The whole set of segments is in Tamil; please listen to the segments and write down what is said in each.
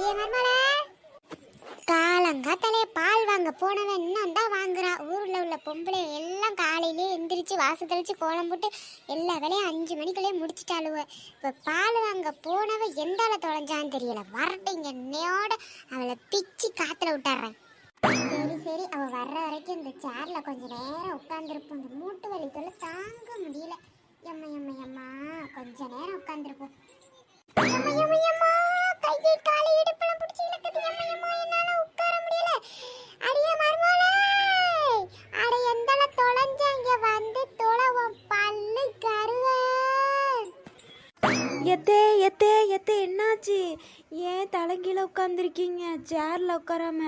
அடியே மர்மல காலங்காத்தாலே பால் வாங்க போனவன் இன்னும் தான் வாங்குறான். ஊரில் உள்ள பொம்பளை எல்லாம் காலையிலே எந்திரிச்சு வாசல் தெளிச்சு கோலம் போட்டு எல்லா வேலையும் அஞ்சு மணிக்குள்ளே முடிச்சிட்டாளுவ. இப்போ பால் வாங்க போனவ எந்தால தொலைஞ்சான்னு தெரியல. வரட்டைங்க என்னையோட அவளை பிச்சு காத்துல விட்டுறேன். சரி சரி அவ வர்ற வரைக்கும் இந்த சேர்ல கொஞ்ச நேரம் உட்காந்துருப்போம் இந்த மூட்டு வலி தொல்லை தாங்க முடியல. எம்மா எம்மா எம்மா கொஞ்ச நேரம் உட்காந்துருப்போம் எத்தே எத்தே எத்தே என்னாச்சு? ஏன் தலைகீழ உட்காந்துருக்கீங்க சேர்ல உட்காராம.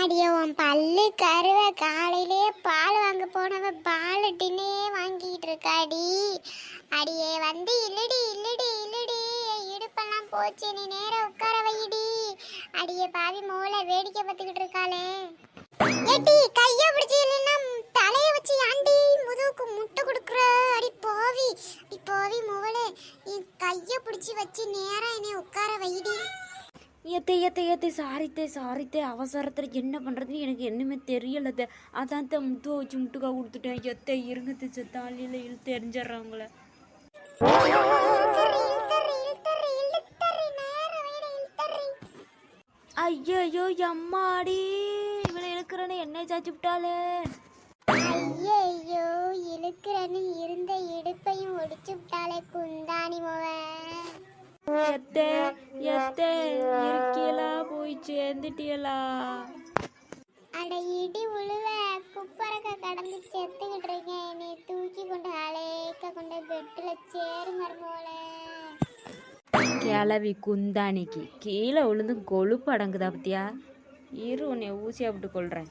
அடியே உன் பல்லு கருவ காலையிலே பால் வாங்க போனவ பால் டின்னே வாங்கிட்டு இருக்காடி. அடியே வந்து இல்லடி இல்லடி இல்லடி. என் இடுப்பெல்லாம் போச்சு நீ நேரா உட்கார வைடி. அடியே பாவி மூளை வேடிக்கை பார்த்துக்கிட்டு இருக்காளே. ஏட்டி கைய நீ கைய பிடிச்சி வச்சு நேரா என்னை உட்கார வைடி. எத்தே எத்தே எத்தே சாரித்தே சாரித்தே அவசரத்தில் என்ன பண்ணுறதுன்னு எனக்கு என்னமே தெரியலதே அதான் தே முட்டுவை வச்சு முட்டுக்கா கொடுத்துட்டேன். எத்தே இருங்கத்தை செத்தாலியில் இழுத்து எரிஞ்சிட்றாங்களே. ஐயோ அம்மாடி இவளை இழுக்கிறேன்னு என்ன சாச்சு விட்டாளே ஐயையோ, இழுக்கிறேன்னு இருந்த இடுப்பையும் எத்தே எத்தே இருக்கீங்களா போய் சேர்ந்துட்டியலா? அட இடி உழுவ குப்பரக்க கடந்து செத்துக்கிட்டு இருக்கேன் என்னை தூக்கி கொண்டு அலேக்க கொண்டு பெட்டுல சேரு மருமோளே கிளவி குந்தானிக்கு கீழே விழுந்து கொழுப்பு அடங்குதா பத்தியா? இரு உன்னை ஊசியா விட்டு கொள்றேன்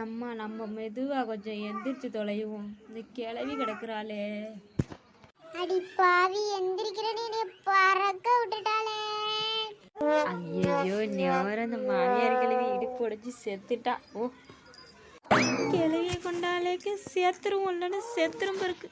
அம்மா நம்ம மெதுவா கொஞ்சம் எந்திரிச்சு தொலைவோம். இந்த கிளவி கிடக்குறாளே. அடி பாவி விட்டுட்டாளே ஐயோ நேரம் அந்த மாமியார் கிளவி இடுப்பு உடைச்சி செத்துட்டா. ஓ. கிளவியை கொண்டாலேக்கு செத்துரும் இல்லைன்னு செத்துரும் இருக்கு